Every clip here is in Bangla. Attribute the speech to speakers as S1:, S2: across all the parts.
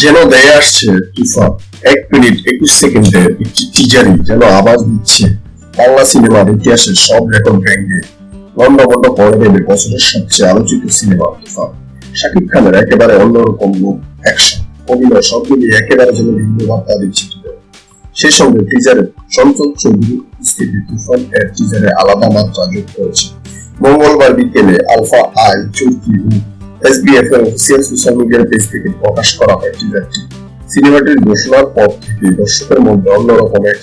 S1: যেন দেয় আসছে তুফান। এক মিনিট একুশ সেকেন্ডে একটি টিজারি যেন আওয়াজ দিচ্ছে। বাংলা সিনেমার ইতিহাসের সব রেকর্ড ভেঙে লন্ডভন্ড করে দেবে বছরের সবচেয়ে আলোচিত সিনেমা তুফান। শাকিব খানের একেবারে অন্যরকম লুক অ্যাকশন অভিনয় সব মিলিয়ে একেবারে যেন ভিন্ন বার্তা দিচ্ছে। সেই সঙ্গে টিজারে চঞ্চল চৌধুরী উপস্থিতি তুফান এর টিজারে আলাদা মাত্রা যোগ করেছে। মঙ্গলবার বিকেলে আলফা আই চৌধুরী এসবিএফ এর অফিসিয়াল সোশ্যাল পেজ থেকে প্রকাশ করা হয় সিনেমাটির ঘোষণার পর থেকে দর্শকের মধ্যে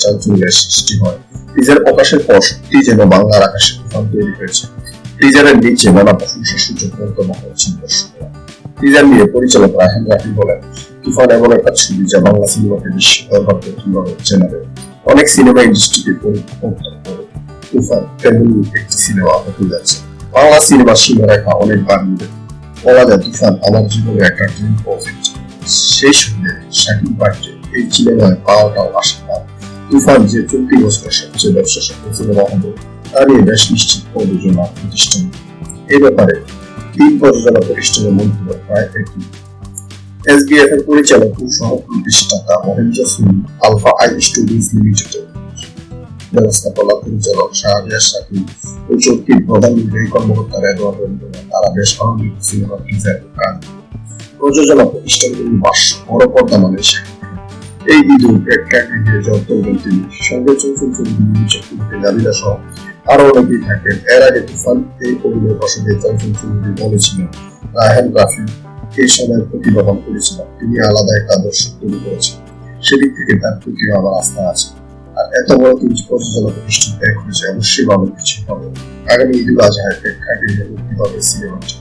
S1: চাঞ্চল্যের সৃষ্টি হয়। টিজার প্রকাশের পর সত্যি যেন বাংলার আকাশে তুফান তৈরি হয়েছে। টিজারের নিচে নানা প্রশংসা সূচক মন্তব্য করেছেন দর্শকরা। টিজার নিয়ে পরিচালক রাহেন রাফি বলেন, তুফান এমন একটা ছবি যা বাংলা সিনেমাকে বিশ্ব দরবার অনেক সিনেমা ইন্ডাস্ট্রিকে পরিবর্তন করে তুফান তেমনি একটি সিনেমা হতে যাচ্ছে বাংলা সিনেমার সীমারেখা অনেক বাড়িয়ে বলা যায় তুফান আমার জীবনে একটা ড্রিম প্রজেক্ট সেই সঙ্গে শাকিব বার্থডে এই সিনেমায় পাওয়াটাও আশাবাদ। তুফান যে চলতি বছরের সবচেয়ে ব্যবসা সফল সিনেমা হবে তা নিয়ে বেশ নিশ্চিত প্রযোজনা প্রতিষ্ঠান। এ ব্যাপারে তিন প্রযোজনা প্রতিষ্ঠানের মন্তব্য প্রায় একই এসবিএফ এর পরিচালক ও সহ প্রতিষ্ঠাতা Mahendra Singh, Alpha I Studios Limited ব্যবস্থাপনা পরিচালক শাহরিয়ার শাকিব ও চৌকির প্রধান নির্বাহী কর্মকর্তা রবীন্দ্রনাথ তারা বেশ টিজার কাজ প্রযোজনা প্রতিষ্ঠানগুলির ভাষ্য বড় পর্দা মানে এই তিনি সঙ্গে নাবিলা সহ আরও অনেকেই থাকেন। এর আগে তুফান এই অভিনয় প্রসঙ্গে চঞ্চল বলেছিলেন রাহেন রাফি এই সময় প্রতিপাদন করেছিলেন। তিনি আলাদা একটা দর্শক তৈরি করেছেন। সেদিক থেকে তার প্রতি আমার আস্থা আছে। আর এত বড় কিছু প্রযোজনা প্রতিষ্ঠান ত্যাগ করেছে অবশ্যই ভালো কিছু হবে। আগামী ঈদুল আজহায় প্রেক্ষাগৃহে মুক্তি পাবে সিনেমাটি।